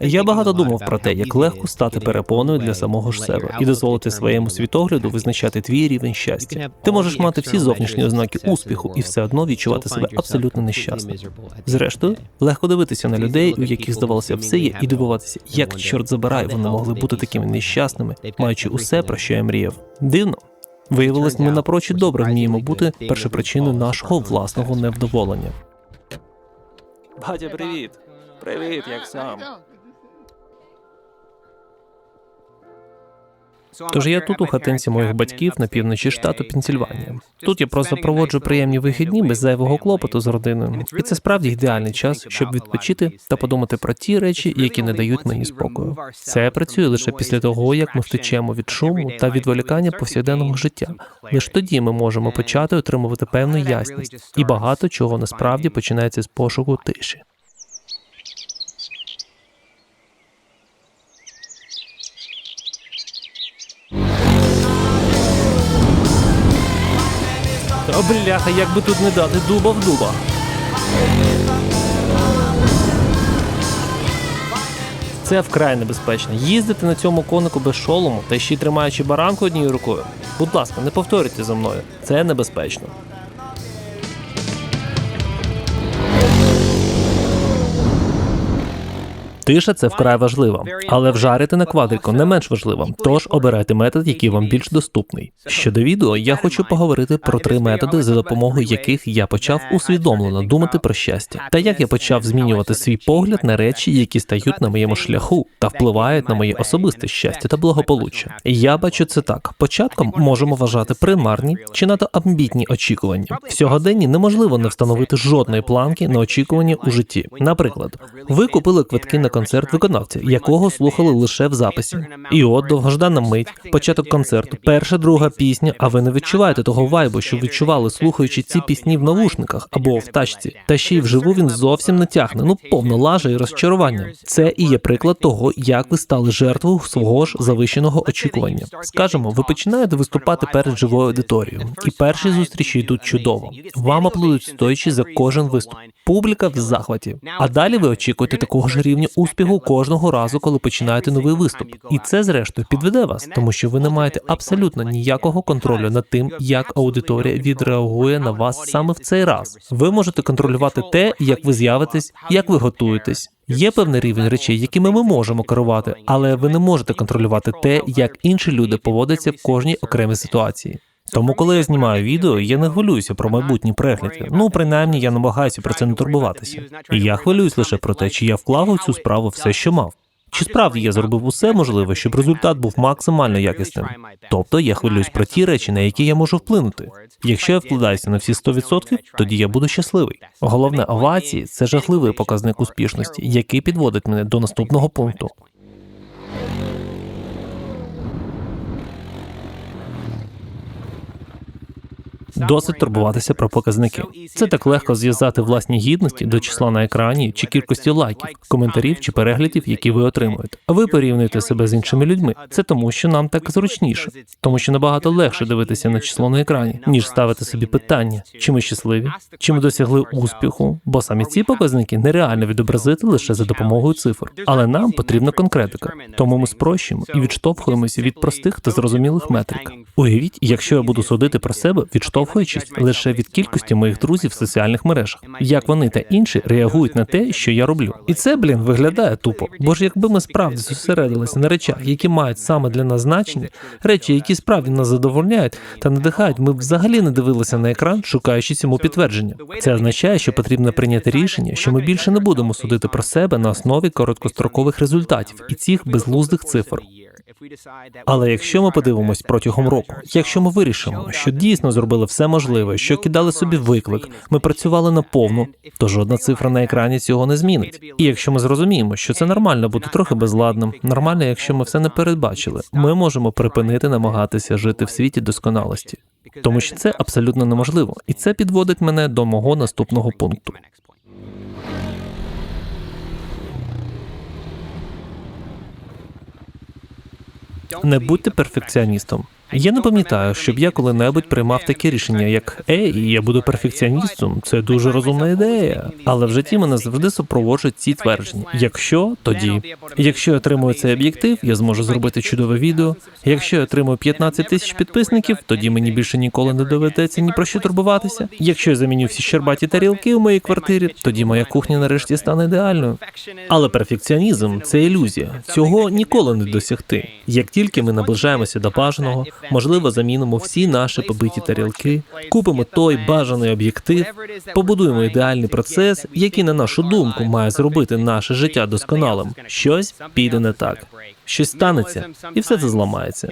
Я багато думав про те, як легко стати перепоною для самого ж себе і дозволити своєму світогляду визначати твій рівень щастя. Ти можеш мати всі зовнішні ознаки успіху і все одно відчувати себе абсолютно нещасним. Зрештою, легко дивитися на людей, у яких здавалося все є, і дивуватися, як чорт забирай, вони могли бути такими нещасними, маючи усе, про що я мріяв. Дивно. Виявилось, ми напрочуд добре вміємо бути першопричиною нашого власного невдоволення. Батя, привіт! Привіт, як сам? Тож я тут у хатинці моїх батьків на півночі штату Пенсільванія. Тут я просто проводжу приємні вихідні без зайвого клопоту з родиною, і це справді ідеальний час, щоб відпочити та подумати про ті речі, які не дають мені спокою. Це працює лише після того, як ми втечемо від шуму та відволікання повсякденного життя. Лише тоді ми можемо почати отримувати певну ясність, і багато чого насправді починається з пошуку тиші. Бляха, як би тут не дати дуба в дуба. Це вкрай небезпечно. Їздити на цьому конику без шолому та ще й тримаючи баранку однією рукою. Будь ласка, не повторюйте за мною. Це небезпечно. Тиша це вкрай важливо, але вжарити на квадрику не менш важливо. Тож обирайте метод, який вам більш доступний. Щодо відео, я хочу поговорити про три методи, за допомогою яких я почав усвідомлено думати про щастя, та як я почав змінювати свій погляд на речі, які стають на моєму шляху та впливають на моє особисте щастя та благополуччя. Я бачу це так: початком можемо вважати примарні чи надто амбітні очікування. В сьогоденні неможливо не встановити жодної планки на очікування у житті. Наприклад, ви купили квитки на концерт виконавця, якого слухали лише в записі. І от довгождана мить, початок концерту, перша друга пісня, а ви не відчуваєте того вайбу, що відчували, слухаючи ці пісні в навушниках або в тачці. Та ще й вживу він зовсім не тягне. Ну повна лажа і розчарування. Це і є приклад того, як ви стали жертвою свого ж завищеного очікування. Скажемо, ви починаєте виступати перед живою аудиторією, і перші зустрічі йдуть чудово. Вам аплодують стоячи за кожен виступ. Публіка в захваті. А далі ви очікуєте такого ж рівня успіху кожного разу, коли починаєте новий виступ. І це, зрештою, підведе вас, тому що ви не маєте абсолютно ніякого контролю над тим, як аудиторія відреагує на вас саме в цей раз. Ви можете контролювати те, як ви з'явитесь, як ви готуєтесь. Є певний рівень речей, якими ми можемо керувати, але ви не можете контролювати те, як інші люди поводяться в кожній окремій ситуації. Тому, коли я знімаю відео, я не хвилююся про майбутні перегляди. Ну, принаймні, я намагаюся про це не турбуватися. І я хвилююсь лише про те, чи я вклав у цю справу все, що мав. Чи справді я зробив усе можливе, щоб результат був максимально якісним? Тобто я хвилююсь про ті речі, на які я можу вплинути. Якщо я вкладаюся на всі 100%, тоді я буду щасливий. Головне, овації це жахливий показник успішності, який підводить мене до наступного пункту. Досить турбуватися про показники. Це так легко зв'язати власні гідності до числа на екрані чи кількості лайків, коментарів чи переглядів, які ви отримуєте. А ви порівнюєте себе з іншими людьми. Це тому, що нам так зручніше, тому що набагато легше дивитися на число на екрані, ніж ставити собі питання, чи ми щасливі, чи ми досягли успіху, бо самі ці показники нереально відобразити лише за допомогою цифр. Але нам потрібна конкретика. Тому ми спрощуємо і відштовхуємося від простих та зрозумілих метрик. Уявіть, якщо я буду судити про себе, відштовхуючись лише від кількості моїх друзів в соціальних мережах, як вони та інші реагують на те, що я роблю. І це, блін, виглядає тупо. Бо ж якби ми справді зосередилися на речах, які мають саме для нас значення, речі, які справді нас задовольняють та надихають, ми б взагалі не дивилися на екран, шукаючи цьому підтвердження. Це означає, що потрібно прийняти рішення, що ми більше не будемо судити про себе на основі короткострокових результатів і цих безглуздих цифр. Але якщо ми подивимось протягом року, якщо ми вирішимо, що дійсно зробили все можливе, що кидали собі виклик, ми працювали на повну, то жодна цифра на екрані цього не змінить. І якщо ми зрозуміємо, що це нормально бути трохи безладним, нормально, якщо ми все не передбачили, ми можемо припинити намагатися жити в світі досконалості, тому що це абсолютно неможливо, і це підводить мене до мого наступного пункту. Не будьте перфекціоністом. Я не пам'ятаю, щоб я коли-небудь приймав таке рішення, як Ей, я буду перфекціоністом. Це дуже розумна ідея. Але в житті мене завжди супроводжують ці твердження. Якщо тоді, якщо я отримую цей об'єктив, я зможу зробити чудове відео. Якщо я отримую 15 тисяч підписників, тоді мені більше ніколи не доведеться ні про що турбуватися. Якщо я заміню всі щербаті тарілки у моїй квартирі, тоді моя кухня нарешті стане ідеальною. Але перфекціонізм це ілюзія. Цього ніколи не досягти. Як тільки ми наближаємося до бажаного, можливо, замінимо всі наші побиті тарілки, купимо той бажаний об'єктив, побудуємо ідеальний процес, який, на нашу думку, має зробити наше життя досконалим. Щось піде не так. Щось станеться, і все це зламається.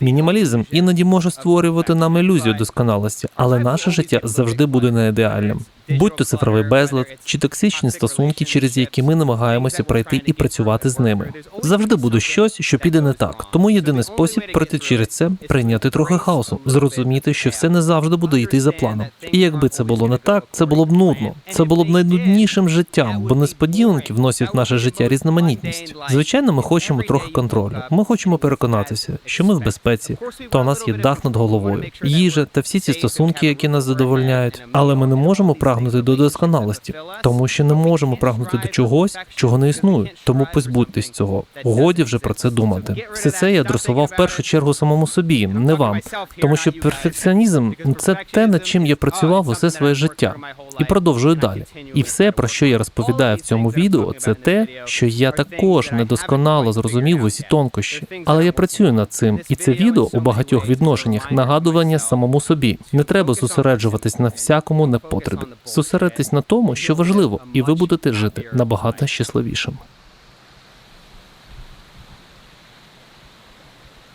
Мінімалізм іноді може створювати нам ілюзію досконалості, але наше життя завжди буде не ідеальним. Будь то цифровий безлад чи токсичні стосунки, через які ми намагаємося пройти і працювати з ними. Завжди буде щось, що піде не так. Тому єдиний спосіб пройти через це прийняти трохи хаосу, зрозуміти, що все не завжди буде йти за планом. І якби це було не так, це було б нудно. Це було б найнуднішим життям, бо несподіванки вносять в наше життя різноманітність. Звичайно, ми хочемо трохи контролю. Ми хочемо переконатися, що ми в безпеці, то у нас є дах над головою, їжа та всі ці стосунки, які нас задовольняють. Але ми не можемо прагнути до досконалості, тому що не можемо прагнути до чогось, чого не існує. Тому позбудьтесь цього. Годі вже про це думати. Все це я адресував в першу чергу самому собі, не вам, тому що перфекціонізм це те, над чим я працював усе своє життя і продовжую далі. І все, про що я розповідаю в цьому відео, це те, що я також недосконало зрозумів усі тонкощі. Але я працюю над цим, і це відео у багатьох відношеннях нагадування самому собі. Не треба зосереджуватись на всякому непотребі. Зосередьтесь на тому, що важливо, і ви будете жити набагато щасливішим.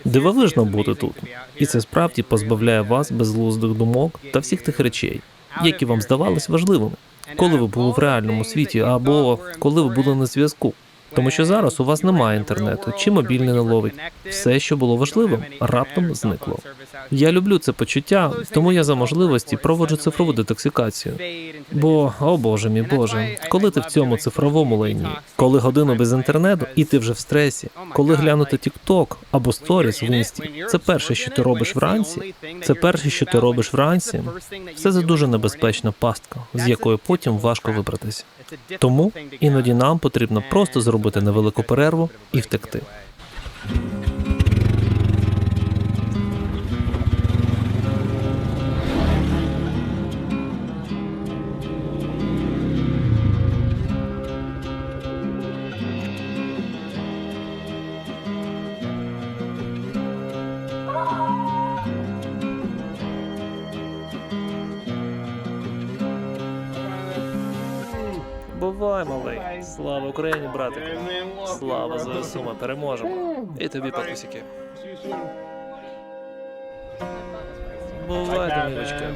Дивовижно бути тут, і це справді позбавляє вас безглуздих думок та всіх тих речей, які вам здавались важливими, коли ви були в реальному світі або коли ви були на зв'язку. Тому що зараз у вас немає інтернету, чи мобільний не ловить. Все, що було важливим, раптом зникло. Я люблю це почуття, тому я за можливості проводжу цифрову детоксикацію. Бо, о боже мій Боже, коли ти в цьому цифровому лайні, коли годину без інтернету, і ти вже в стресі, коли глянути TikTok або сторіс в інсті, це перше, що ти робиш вранці. Це перше, що ти робиш вранці. Все це дуже небезпечна пастка, з якої потім важко вибратися. Тому іноді нам потрібно просто зробити невелику перерву і втекти. Бувай, малий. Слава Україні, братику. Слава ЗСУ, ми переможемо. І тобі, папусики. Бувай, мілочка.